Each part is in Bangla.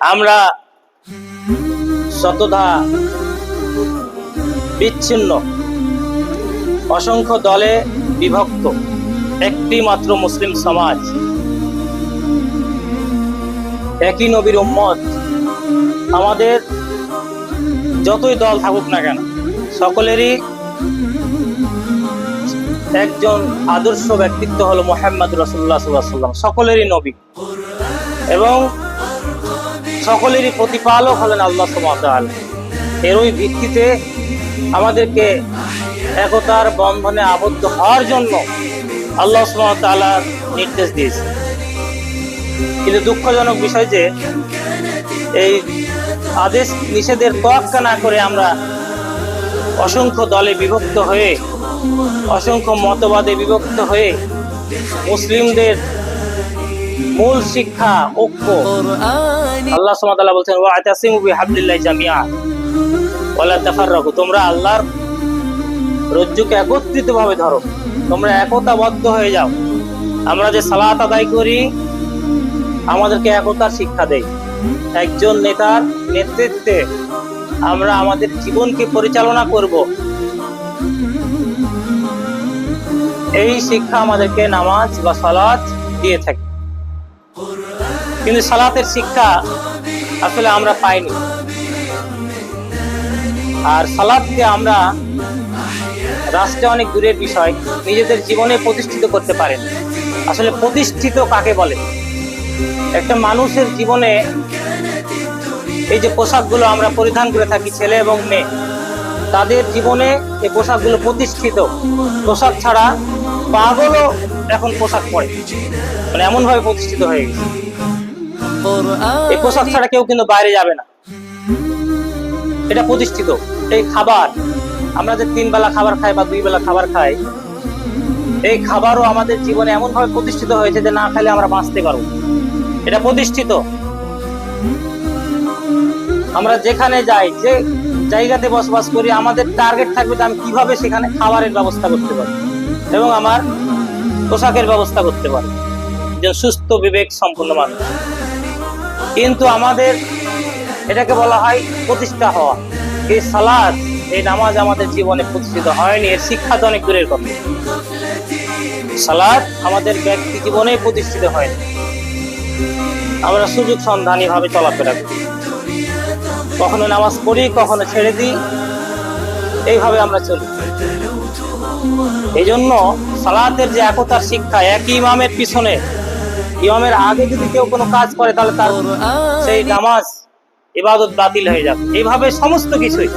আমরা শতধা বিচ্ছিন্ন, অসংখ্য দলে বিভক্ত একটি মাত্র মুসলিম সমাজ, একই নবীর উম্মত, আমাদের যতই দল থাকুক না কেন, সকলেরই একজন আদর্শ ব্যক্তিত্ব হলো মোহাম্মদ রসুল্লাহ সাল্লাম সকলেরই নবী। এবং সকলেরই প্রতিপালক হলেন আল্লাহ সুমাতাল এর ওই ভিত্তিতে আমাদেরকে একতার বন্ধনে আবদ্ধ হওয়ার জন্য আল্লাহ সুমাতালার নির্দেশ দিয়েছে। কিন্তু দুঃখজনক বিষয় যে, এই আদেশ নিষেধের তোয়াক্কা না করে আমরা অসংখ্য দলে বিভক্ত হয়ে, অসংখ্য মতবাদে বিভক্ত হয়ে মুসলিমদের মূল শিক্ষা, ঐক্য। আল্লাহ সুবহানাহু বলছেন ওয়া আতাসিমু বিহাবলিল্লাহি জামিআ। ওয়ালা তাফাররাকু, তোমরা আল্লাহর রজ্জুকে একত্রিত ভাবে ধরো। তোমরা একতাবদ্ধ হয়ে যাও। আমরা যে সালাত আদায় করি, আমাদেরকে একতার শিক্ষা দেয়। একজন নেতার নেতৃত্বে আমরা আমাদের জীবনকে পরিচালনা করব। এই শিক্ষা আমাদেরকে নামাজ বা সালাত দিয়ে থাকে। কিন্তু সালাতের শিক্ষা আসলে আমরা পাইনি। আর সালাদকে আমরা রাষ্ট্রে অনেক দূরের বিষয়, নিজেদের জীবনে প্রতিষ্ঠিত করতে পারেন। আসলে প্রতিষ্ঠিত কাকে বলে? একটা মানুষের জীবনে এই যে পোশাকগুলো আমরা পরিধান করে থাকি, ছেলে এবং মেয়ে, তাদের জীবনে এই পোশাকগুলো প্রতিষ্ঠিত। পোশাক ছাড়া পাগলও এখন পোশাক পরে। মানে এমনভাবে প্রতিষ্ঠিত হয়ে গেছে। এই পোশাক ছাড়া কেউ কিন্তু বাইরে যাবে না। এটা প্রতিষ্ঠিত। এই খাবার আমরা যে তিন বেলা খাবার খাই বা দুই বেলা খাবার খাই এই খাবারও আমাদের জীবনে এমন ভাবে প্রতিষ্ঠিত হয়েছে যে না খেলে আমরা বাঁচতে পারব। এটা প্রতিষ্ঠিত। আমরা যেখানে যাই যে জায়গাতে বসবাস করি আমাদের টার্গেট থাকবে যে আমি কীভাবে সেখানে খাবারের ব্যবস্থা করতে পারি এবং আমার পোশাকের ব্যবস্থা করতে পারি। যে সুস্থ বিবেক সম্পন্ন মানুষ। কিন্তু আমাদের এটাকে বলা হয় প্রতিষ্ঠা হওয়া। এই সালাদ, এই নামাজ আমাদের জীবনে প্রতিষ্ঠিত হয়নি, এর শিক্ষা তো অনেক দূরের কথা। সালাদ আমাদের ব্যক্তি জীবনে প্রতিষ্ঠিত হয়নি। আমরা সুযোগ সন্ধানী ভাবে চলাফেরা করি। কখনো নামাজ পড়ি, কখনো ছেড়ে দিই, এইভাবে আমরা চলি। এই জন্য সালাতের যে একতার শিক্ষা, একই ইমামের পিছনে ইমামের আগে যদি কেউ কোনো কাজ করে, তাহলে তার সেই নামাজ ইবাদত বাতিল হয়ে যাবে। এইভাবে সমস্ত কিছুই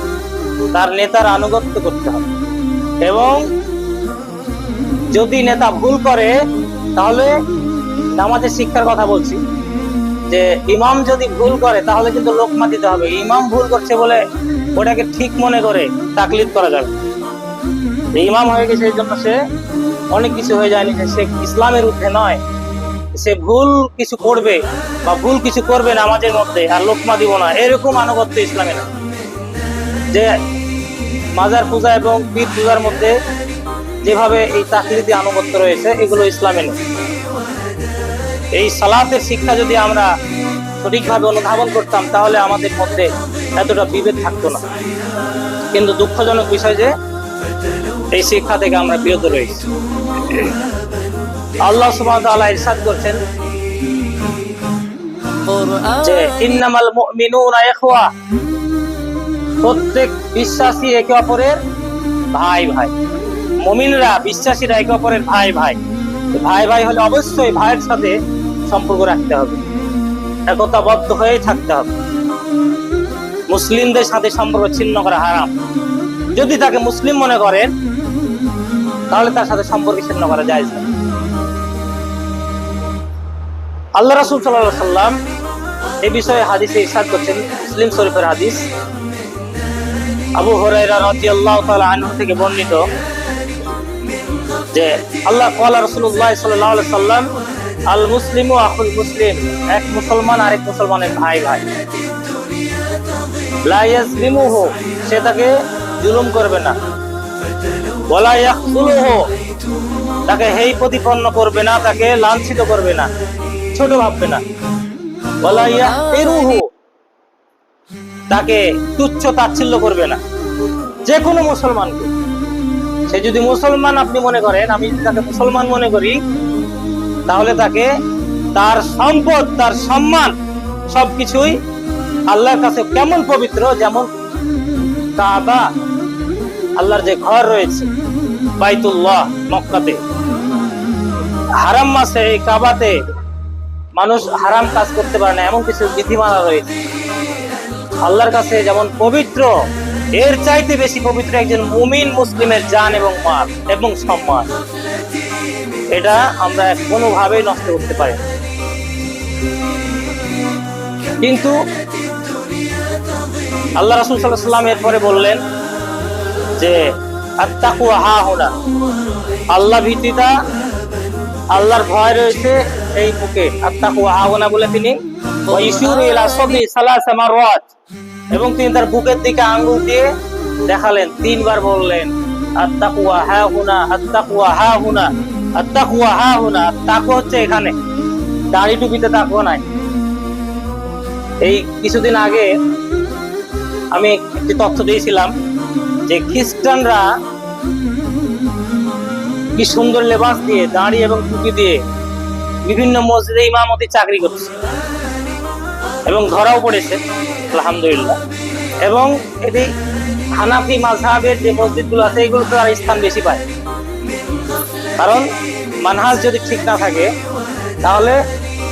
তার নেতার আনুগত্য করতে হবে। এবং যদি নেতা ভুল করে, তাহলে নামাজের শিক্ষার কথা বলছি যে, ইমাম যদি ভুল করে, তাহলে কিন্তু লোকমা দিতে হবে। ইমাম ভুল করছে বলে ওটাকে ঠিক মনে করে তাকলিদ করা যাবে ইমাম হয়ে গেছে, এই জন্য সে অনেক কিছু হয়ে যায়নি। সে ইসলামের ঊর্ধ্বে নয়। সে ভুল কিছু করবে বা ভুল কিছু করবে নামাজের মধ্যে, আর লোকমা দিব না। এরকম আনুগত্য ইসলামে না। যে মাজার পূজা এবং পীর পূজার মধ্যে যেভাবে এই তাকলিদি আনুগত্য রয়েছে, এগুলো ইসলামে এই সালাতের শিক্ষা যদি আমরা সঠিকভাবে অনুধাবন করতাম, তাহলে আমাদের মধ্যে এতটা বিভেদ থাকতো না। কিন্তু দুঃখজনক বিষয় যে, এই শিক্ষা থেকে আমরা বিরত রয়েছি। আল্লাহ ইরশাদ করছেন যে ইন্নামাল প্রত্যেক বিশ্বাসী একে অপরের ভাই ভাই। মুমিনরা বিশ্বাসীরা একে অপরের ভাই ভাই। ভাই ভাই হলে অবশ্যই ভাইয়ের সাথে সম্পর্ক রাখতে হবে। একতাবদ্ধ হয়েই থাকতে হবে। মুসলিমদের সাথে সম্পর্ক ছিন্ন করা হারাম। যদি তাকে মুসলিম মনে করেন, তাহলে তার সাথে সম্পর্ক ছিন্ন করা যায় আল্লাহ রাসুল সাল্লাহ সাল্লাম এ বিষয়ে হাদিসে ইরশাদ করছেন, মুসলিম শরীফের হাদিস। আবু হরাইরা রাদিয়াল্লাহু তাআলা আনহু থেকে বর্ণিত যে, আল্লাহ কালা রাসূলুল্লাহ সাল্লাল্লাহু আলাইহি সাল্লাম আল মুসলিমু আখুল মুসলিম, এক মুসলমান আরেক মুসলমানের ভাই ভাই। সে তাকে জুলুম করবে না। ইয়াখযুলুহু তাকে হেই প্রতিপন্ন করবে না, তাকে লাঞ্ছিত করবে না। ছোট ভাববে না। তাকে তুচ্ছ তাচ্ছিল্য করবে না। যে কোনো মুসলমানকে। সে যদি মুসলমান আপনি মনে করেন, আমি যদি তাকে মুসলমান মনে করি, তাহলে তাকে তার সম্পদ, তার সম্মান সবকিছুই আল্লাহর কাছে কেমন পবিত্র, যেমন কাবা, আল্লাহর যে ঘর রয়েছে, বাইতুল্লাহ, মক্কাতে। হারাম মাসে এই কাবাতে মানুষ হারাম কাজ করতে পারে না, এমন কিছু বিধিমালা রয়েছে। আল্লাহর কাছে যেমন পবিত্র, এর চাইতে বেশি পবিত্র একজন মুমিন মুসলিমের যান এবং মাল এবং সম্মান। এটা আমরা কোনোভাবেই নষ্ট করতে পারি কিন্তু আল্লাহ রাসুল সাল্লাহ সাল্লাম এরপরে বললেন যে আত্মাকু হা হোনা আল্লাহ ভীতিটা আল্লাহর ভয় রয়েছে আত্মাকু হা হোনা বলে তিনি ওয়াইশুর ইলা সবি সালাসা এবং তিনি তার বুকের দিকে আঙ্গুল দিয়ে দেখালেন, তিনবার বললেন আত্তাকুয়া হা হুনা আত্তাকুয়া হা হুনা আত্তাকুয়া হা হুনা তাকু হচ্ছে এখানে। দাড়ি টুপিতে তাকুয়া নাই। এই কিছুদিন আগে আমি একটি তথ্য দিয়েছিলাম যে খ্রিস্টানরা কি সুন্দর লেবাস দিয়ে, দাড়ি এবং টুপি দিয়ে বিভিন্ন মসজিদে ইমামতি চাকরি করছে। এবং ধরাও পড়েছে, আলহামদুলিল্লাহ। এবং এটি হানাফি মাঝহাবের যে মসজিদগুলো আছে এগুলোতে তারা স্থান বেশি পায়। কারণ মানহাজ যদি ঠিক না থাকে, তাহলে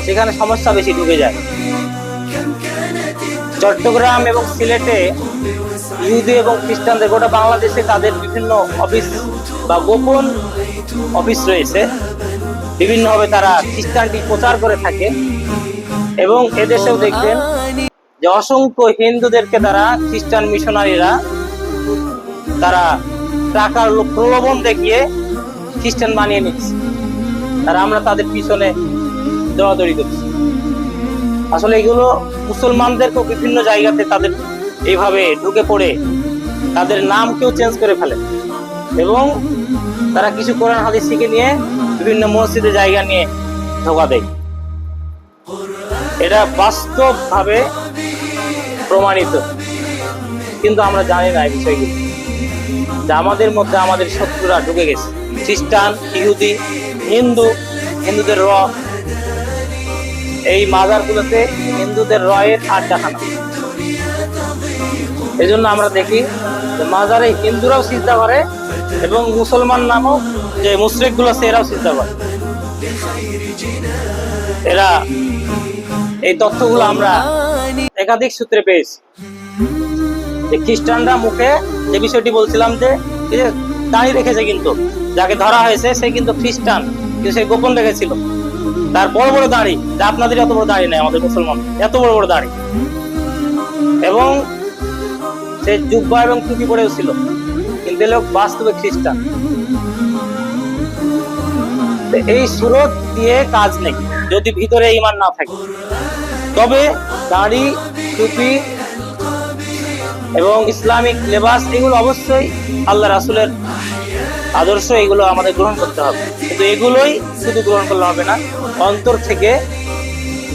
সেখানে সমস্যা বেশি ঢুকে যায়। চট্টগ্রাম এবং সিলেটে ইহুদি এবং খ্রিস্টানদের, গোটা বাংলাদেশে তাদের বিভিন্ন অফিস বা গোপন অফিস রয়েছে। বিভিন্নভাবে তারা খ্রিস্টানটি প্রচার করে থাকে এবং এদেশেও দেখবেন যে অসংখ্য হিন্দুদেরকে তারা খ্রিস্টান মিশনারিরা তারা টাকার প্রলোভন দেখিয়ে খ্রিস্টান বানিয়ে নিচ্ছে আর আমরা তাদের পিছনে দৌড়াদৌড়ি করছি। আসলে এগুলো মুসলমানদেরকেও বিভিন্ন জায়গাতে তাদের এইভাবে ঢুকে পড়ে তাদের নামকেও চেঞ্জ করে ফেলে। এবং তারা কিছু কোরআন হাদিস শিখে নিয়ে বিভিন্ন মসজিদে জায়গা নিয়ে ধোকা দেয়। এটা বাস্তবভাবে প্রমাণিত। কিন্তু আমরা জানি না এই বিষয়গুলো। যে আমাদের মধ্যে আমাদের শত্রুরা ঢুকে গেছে। খ্রিস্টান, ইহুদি, হিন্দু, হিন্দুদের র। এই মাজারগুলোতে হিন্দুদের রয়ের আড্ডাখানা। এই জন্য আমরা দেখি মাজারে হিন্দুরাও চিন্তা করে এবং মুসলমান নামক যে মুসলিকগুলো আছে, এরাও চিন্তা করে এরা এই তথ্যগুলো আমরা একাধিক সূত্রে পেয়েছি। যে খ্রিস্টানরা মুখে যে বিষয়টি বলছিলাম যে দাঁড়িয়ে রেখেছে কিন্তু, যাকে ধরা হয়েছে, সে কিন্তু খ্রিস্টান, কিন্তু সে গোপন রেখেছিল। তার বড় বড় দাড়ি, যা আপনাদের এত বড় দাড়ি নেই, আমাদের মুসলমান, এত বড় বড় দাড়ি। এবং সে জুব্বা এবং টুপি পরেও ছিল। এ লোক বাস্তবে খ্রিস্টান। এই সুরত দিয়ে কাজ নেই, যদি ভিতরে ইমান না থাকে। তবে দাড়ি, টুপি এবং ইসলামিক লেবাস এগুলো অবশ্যই আল্লাহ রাসুলের আদর্শ, এগুলো আমাদের গ্রহণ করতে হবে। কিন্তু এগুলোই শুধু গ্রহণ করলে হবে না, অন্তর থেকে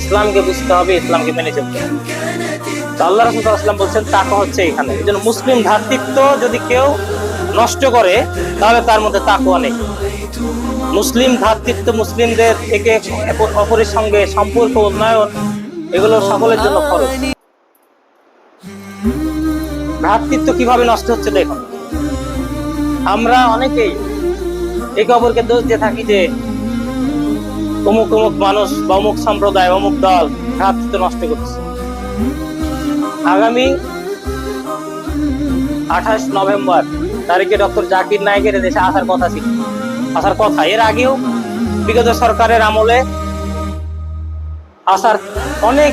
ইসলামকে বুঝতে হবে, ইসলামকে মেনে চলতে হবে। আল্লাহ রাসুল আসলাম বলছেন, তাকা হচ্ছে এখানে। এই জন্য মুসলিম ভ্রাতৃত্ব যদি কেউ নষ্ট করে, তাহলে তার মধ্যে তাকুয়া নেই। মুসলিম ভ্রাতৃত্ব মুসলিমদের থেকে অপরের সঙ্গে সম্পর্ক, উন্নয়ন, এগুলো সকলের জন্য খরচ। ভ্রাতৃত্ব কীভাবে নষ্ট হচ্ছে দেখুন। আমরা অনেকেই একে অপরকে দোষ দিয়ে থাকি যে অমুক অমুক মানুষ বা অমুক সম্প্রদায়, অমুক দল ভ্রাতৃত্ব নষ্ট করছে। আগামী আঠাশ নভেম্বর তারিখে ডক্টর জাকির নায়কের দেশে আসার কথা ছিল। আসার কথা। এর আগেও বিগত সরকারের আমলে আসার অনেক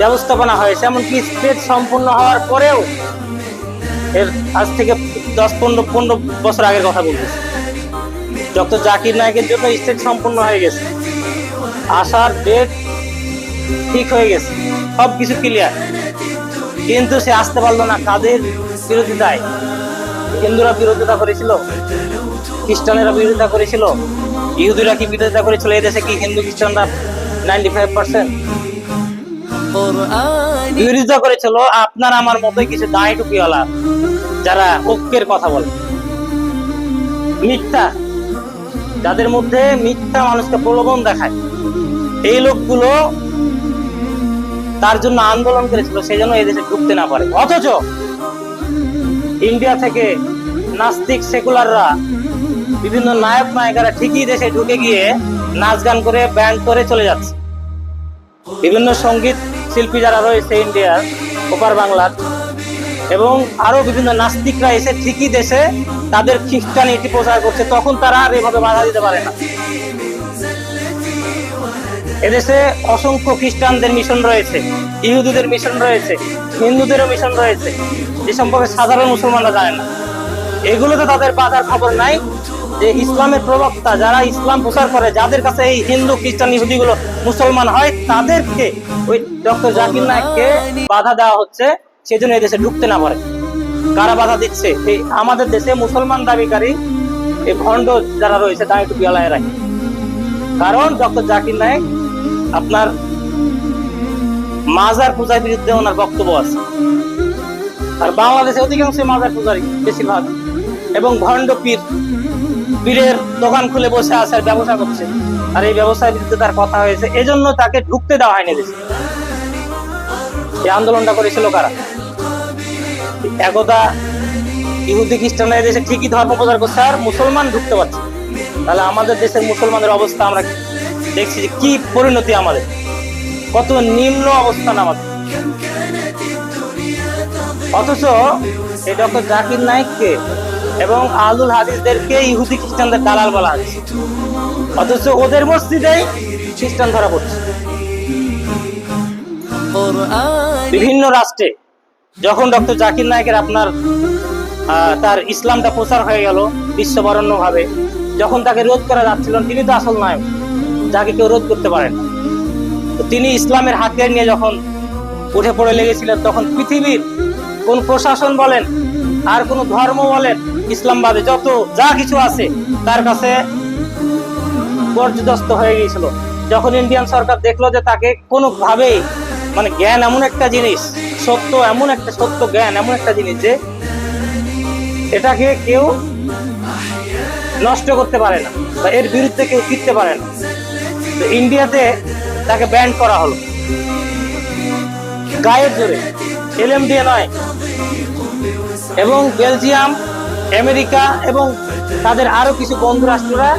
ব্যবস্থাপনা হয়েছে, এমনকি স্টেজ সম্পূর্ণ হওয়ার পরেও এর আজ থেকে দশ, পনেরো পনেরো বছর আগের কথা বলতেছি ডক্টর জাকির নায়কের জন্য স্টেজ সম্পূর্ণ হয়ে গেছে। আসার ডেট ঠিক হয়ে গেছে। সব কিছু ক্লিয়ার কিন্তু সে আসতে পারল না কাদের বিরোধিতায়। হিন্দুরা বিরোধিতা করেছিল? খ্রিস্টানেরা বিরোধিতা করেছিল? ইহুদিরা কি বিরোধিতা করেছিল? এই দেশে কি হিন্দু খ্রিস্টানরা নাইনটি ফাইভ পার্সেন্ট? বিরোধিতা করেছিল? আপনার আমার মতোই কিছু দায় টুপিওয়ালা যারা ঐক্যের কথা বলে। মিথ্যা। যাদের মধ্যে মিথ্যা মানুষকে প্রলোভন দেখায়। এই লোকগুলো তার জন্য আন্দোলন করেছিল, সেই জন্য এই দেশে ঢুকতে না পারে। অথচ ইন্ডিয়া থেকে নাস্তিক সেকুলাররা বিভিন্ন নায়ক নায়িকারা ঠিকই দেশে ঢুকে গিয়ে নাচ গান করে ব্যান্ড করে চলে যাচ্ছে। বিভিন্ন সংগীত শিল্পী যারা রয়েছে ইন্ডিয়ার, ওপার বাংলার, এবং আরও বিভিন্ন নাস্তিকরা এসে ঠিকই দেশে তাদের খ্রিস্টান খ্রিস্টানিটি প্রচার করছে, তখন তারা আর এভাবে বাধা দিতে পারে না। এদেশে অসংখ্য খ্রিস্টানদের মিশন রয়েছে, ইহুদিদের মিশন রয়েছে, হিন্দুদেরও মিশন রয়েছে। যে সম্পর্কে সাধারণ মুসলমানরা জানে না। এগুলোতে তাদের বাধার খবর নাই যে ইসলামের প্রবক্তা যারা ইসলাম প্রচার করে, যাদের কাছে এই হিন্দু, খ্রিস্টান, ইহুদিগুলো মুসলমান হয়, তাদেরকে ওই ডক্টর জাকির নায়ককে বাধা দেওয়া হচ্ছে, সেজন্য এই দেশে ঢুকতে না পারে। কারা বাধা দিচ্ছে? এই আমাদের দেশে মুসলমান দাবিকারী এই ভণ্ড যারা রয়েছে দাঁড়ি রাখে কারণ ডক্টর জাকির নায়ক আপনার মাজার পূজার বিরুদ্ধে ওনার বক্তব্য আছে। আর বাংলাদেশে অধিকাংশ মাজার পূজারি বেশিরভাগ। এবং ভণ্ড পীর, পীরের দোকান খুলে বসে আছে আর ব্যবসা করছে। আর এই ব্যবসার বিরুদ্ধে তার কথা হয়েছে। এজন্য তাকে ঢুকতে দেওয়া হয়নি দেশে। এই আন্দোলনটা করেছিল কারা? একদা ইহুদি খ্রিস্টানরা দেশে ঠিকই ধর্ম প্রচার করছে আর মুসলমান ঢুকতে পারছে তাহলে আমাদের দেশের মুসলমানের অবস্থা আমরা দেখছি যে কি পরিণতি আমাদের। কত নিম্ন অবস্থান আমাদের। অথচ এই ডক্টর জাকির নায়ককে এবং আলুল হাদিসদেরকে ইহুদি খ্রিস্টানদের দালাল বলা হচ্ছে অথচ ওদের মসজিদে খ্রিস্টান ধরা পড়ছে। বিভিন্ন রাষ্ট্রে যখন ডক্টর জাকির নায়কের আপনার তার ইসলামটা প্রচার হয়ে গেল বিশ্ববরণ্য ভাবে যখন তাকে রোধ করা যাচ্ছিল, তিনি তো আসল নায়ক। যাকে কেউ রোধ করতে পারে না। তো তিনি ইসলামের হাতিয়ার নিয়ে যখন উঠে পড়ে লেগেছিলেন, তখন পৃথিবীর কোন প্রশাসন বলেন আর কোন ধর্ম বলেন ইসলামবাদে যত যা কিছু আছে তার কাছে পর্যদস্ত হয়ে গিয়েছিল যখন ইন্ডিয়ান সরকার দেখল যে তাকে কোনোভাবেই মানে জ্ঞান এমন একটা জিনিস, সত্য এমন একটা সত্য জ্ঞান এমন একটা জিনিস যে এটাকে কেউ নষ্ট করতে পারে না বা এর বিরুদ্ধে কেউ ফিরতে পারে না তো ইন্ডিয়াতে তাকে ব্যান করা হলো। গায়ের জোরে। এলএম দিয়ে নয়। এবং বেলজিয়াম, আমেরিকা এবং তাদের আরও কিছু বন্ধু রাষ্ট্ররা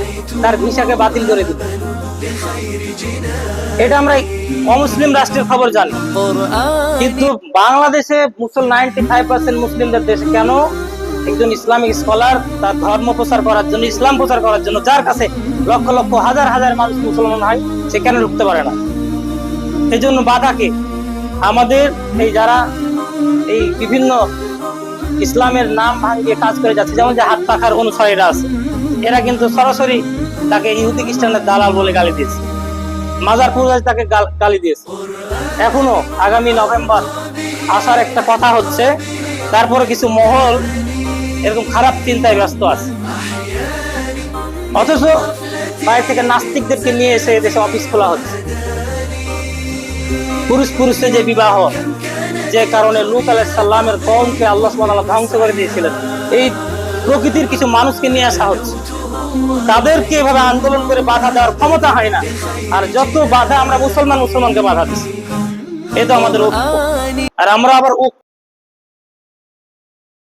তার ভিসাকে বাতিল করে দিল। এটা আমরা অমুসলিম রাষ্ট্রের খবর জানি। কিন্তু বাংলাদেশে মুসল নাইনটি ফাইভ পার্সেন্ট মুসলিমদের দেশে কেন একজন ইসলামিক স্কলার, তার ধর্ম প্রচার করার জন্য, ইসলাম প্রচার করার জন্য, যার কাছে লক্ষ লক্ষ হাজার হাজার মানুষ মুসলমান হয়, সে কেন ঢুকতে পারে না? এই জন্য বাধাকে আমাদের এই যারা এই বিভিন্ন ইসলামের নাম ভাঙিয়ে কাজ করে যাচ্ছে, যেমন যে হাত পাখার অনুসারীরা আছে, এরা কিন্তু সরাসরি তাকে ইহুদি খ্রিস্টানের দালাল বলে গালি দিয়েছে। মাজার পূজায় তাকে গালি দিয়েছে। এখনও আগামী নভেম্বর আসার একটা কথা হচ্ছে, তারপরে কিছু মহল এরকম খারাপ চিন্তায় ব্যস্ত আছে। অথচ বাইরে থেকে নাস্তিকদেরকে নিয়ে এসে এদেশে অফিস খোলা হচ্ছে। পুরুষ পুরুষে যে বিবাহ, যে কারণে লুত আলাহিসাল্লামের কমকে আল্লাহ সাল্লাহ ধ্বংস করে দিয়েছিলেন। এই প্রকৃতির কিছু মানুষকে নিয়ে আসা হচ্ছে। তাদেরকে এভাবে আন্দোলন করে বাধা দেওয়ার ক্ষমতা হয় না। আর যত বাধা আমরা মুসলমান মুসলমানকে বাধা দিচ্ছি এটা আমাদের আর আমরা আবার